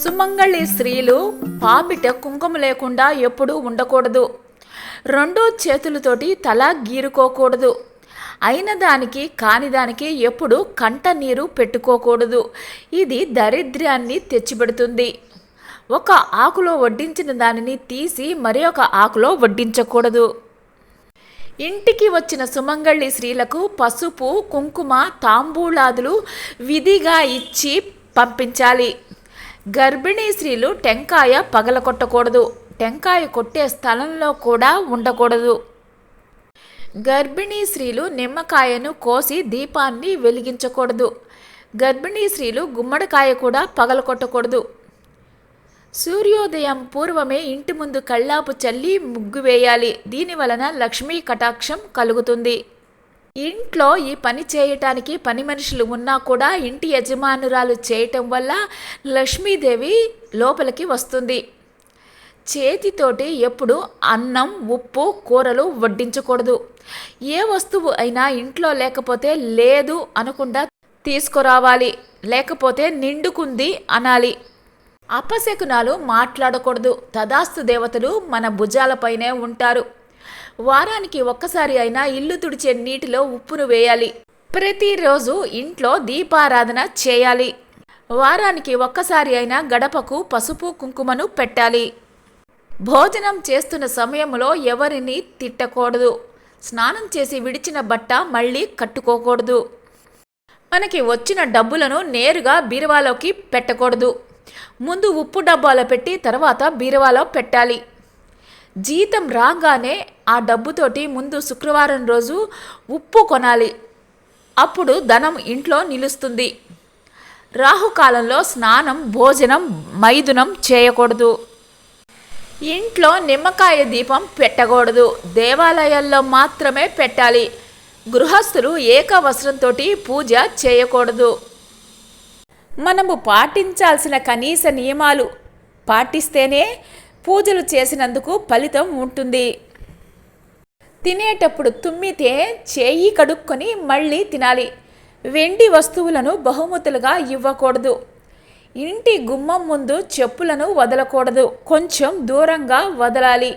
సుమంగళి స్త్రీలు పాపిట కుంకుమ లేకుండా ఎప్పుడూ ఉండకూడదు. రెండో చేతులతోటి తల గీరుకోకూడదు. అయిన దానికి కాని దానికి ఎప్పుడు కంట నీరు పెట్టుకోకూడదు. ఇది దరిద్ర్యాన్ని తెచ్చిపెడుతుంది. ఒక ఆకులో వడ్డించిన దానిని తీసి మరి ఒక ఆకులో వడ్డించకూడదు. ఇంటికి వచ్చిన సుమంగళి స్త్రీలకు పసుపు కుంకుమ తాంబూలాదులు విధిగా ఇచ్చి పంపించాలి. గర్భిణీ స్త్రీలు టెంకాయ పగలకొట్టకూడదు టెంకాయ కొట్టే స్థలంలో కూడా ఉండకూడదు. గర్భిణీ స్త్రీలు నిమ్మకాయను కోసి దీపాన్ని వెలిగించకూడదు. గర్భిణీ స్త్రీలు గుమ్మడికాయ కూడా పగలకొట్టకూడదు సూర్యోదయం పూర్వమే ఇంటి ముందు కళ్ళాపు చల్లి ముగ్గు వేయాలి. దీని వలన లక్ష్మీ కటాక్షం కలుగుతుంది. ఇంట్లో ఈ పని చేయటానికి పని మనుషులు ఉన్నా కూడా ఇంటి యజమానురాలు చేయటం వల్ల లక్ష్మీదేవి లోపలికి వస్తుంది. చేతితోటి ఎప్పుడు అన్నం ఉప్పు కూరలు వడ్డించకూడదు. ఏ వస్తువు అయినా ఇంట్లో లేకపోతే లేదు అనకుండా తీసుకురావాలి. లేకపోతే నిండుకుంది అనాలి. అపశకునాలు మాట్లాడకూడదు. తదాస్తు దేవతలు మన భుజాలపైనే ఉంటారు. వారానికి ఒక్కసారి అయినా ఇల్లు తుడిచే నీటిలో ఉప్పును వేయాలి. ప్రతిరోజు ఇంట్లో దీపారాధన చేయాలి. వారానికి ఒక్కసారి అయినా గడపకు పసుపు కుంకుమను పెట్టాలి. భోజనం చేస్తున్న సమయంలో ఎవరిని తిట్టకూడదు. స్నానం చేసి విడిచిన బట్ట మళ్ళీ కట్టుకోకూడదు. మనకి వచ్చిన డబ్బులను నేరుగా బీరువాలోకి పెట్టకూడదు. ముందు ఉప్పు డబ్బాలో పెట్టి తర్వాత బీరువాలో పెట్టాలి. జీతం రాగానే ఆ డబ్బుతోటి ముందు శుక్రవారం రోజు ఉప్పు కొనాలి. అప్పుడు ధనం ఇంట్లో నిలుస్తుంది. రాహుకాలంలో స్నానం భోజనం మైదునం చేయకూడదు. ఇంట్లో నిమ్మకాయ దీపం పెట్టకూడదు. దేవాలయాల్లో మాత్రమే పెట్టాలి. గృహస్థులు ఏకవస్త్రంతో పూజ చేయకూడదు. మనము పాటించాల్సిన కనీస నియమాలు. పాటిస్తేనే పూజలు చేసినందుకు ఫలితం ఉంటుంది. తినేటప్పుడు తుమ్మితే చేయి కడుక్కొని మళ్ళీ తినాలి. వెండి వస్తువులను బహుమతులుగా ఇవ్వకూడదు. ఇంటి గుమ్మం ముందు చెప్పులను వదలకూడదు. కొంచెం దూరంగా వదలాలి.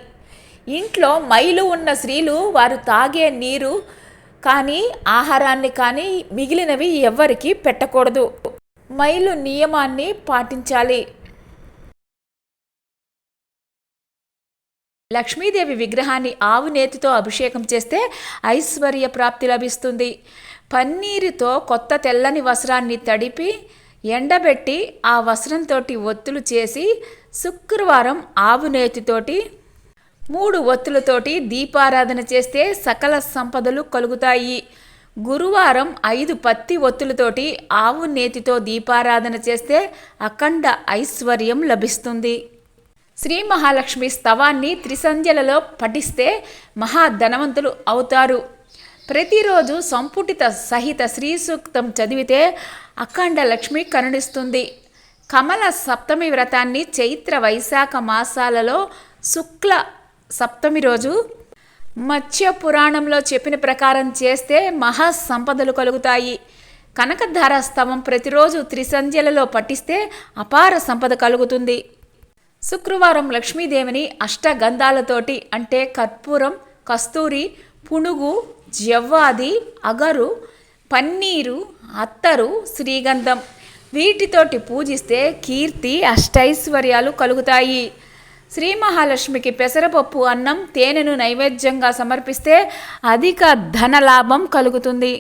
ఇంట్లో మైలు ఉన్న స్త్రీలు వారు తాగే నీరు కానీ ఆహారాన్ని కానీ మిగిలినవి ఎవ్వరికి పెట్టకూడదు. మైలు నియమాన్ని పాటించాలి. లక్ష్మీదేవి విగ్రహాన్ని ఆవు నేతితో అభిషేకం చేస్తే ఐశ్వర్య ప్రాప్తి లభిస్తుంది. పన్నీరుతో కొత్త తెల్లని వస్త్రాన్ని తడిపి ఎండబెట్టి ఆ వస్త్రంతో ఒత్తులు చేసి శుక్రవారం ఆవు నేతితోటి మూడు ఒత్తులతోటి దీపారాధన చేస్తే సకల సంపదలు కలుగుతాయి. గురువారం ఐదు పత్తి ఒత్తులతోటి ఆవు నేతితో దీపారాధన చేస్తే అఖండ ఐశ్వర్యం లభిస్తుంది. శ్రీ మహాలక్ష్మి స్తవాన్ని త్రిసంధ్యలలో పఠిస్తే మహాధనవంతులు అవుతారు. ప్రతిరోజు సంపుటిత సహిత శ్రీ సూక్తం చదివితే అఖండ లక్ష్మి కరుణిస్తుంది. కమల సప్తమి వ్రతాన్ని చైత్ర వైశాఖ మాసాలలో శుక్ల సప్తమి రోజు మత్స్య పురాణంలో చెప్పిన ప్రకారం చేస్తే మహా సంపదలు కలుగుతాయి. కనకధార స్తవం ప్రతిరోజు త్రిసంధ్యలలో పఠిస్తే అపార సంపద కలుగుతుంది. శుక్రవారం లక్ష్మీదేవిని అష్టగంధాలతోటి అంటే కర్పూరం కస్తూరి పునుగు జవ్వాది అగరు పన్నీరు అత్తరు శ్రీగంధం వీటితోటి పూజిస్తే కీర్తి అష్టైశ్వర్యాలు కలుగుతాయి. శ్రీ మహాలక్ష్మికి పెసరపప్పు అన్నం తేనెను నైవేద్యంగా సమర్పిస్తే అధిక ధనలాభం కలుగుతుంది.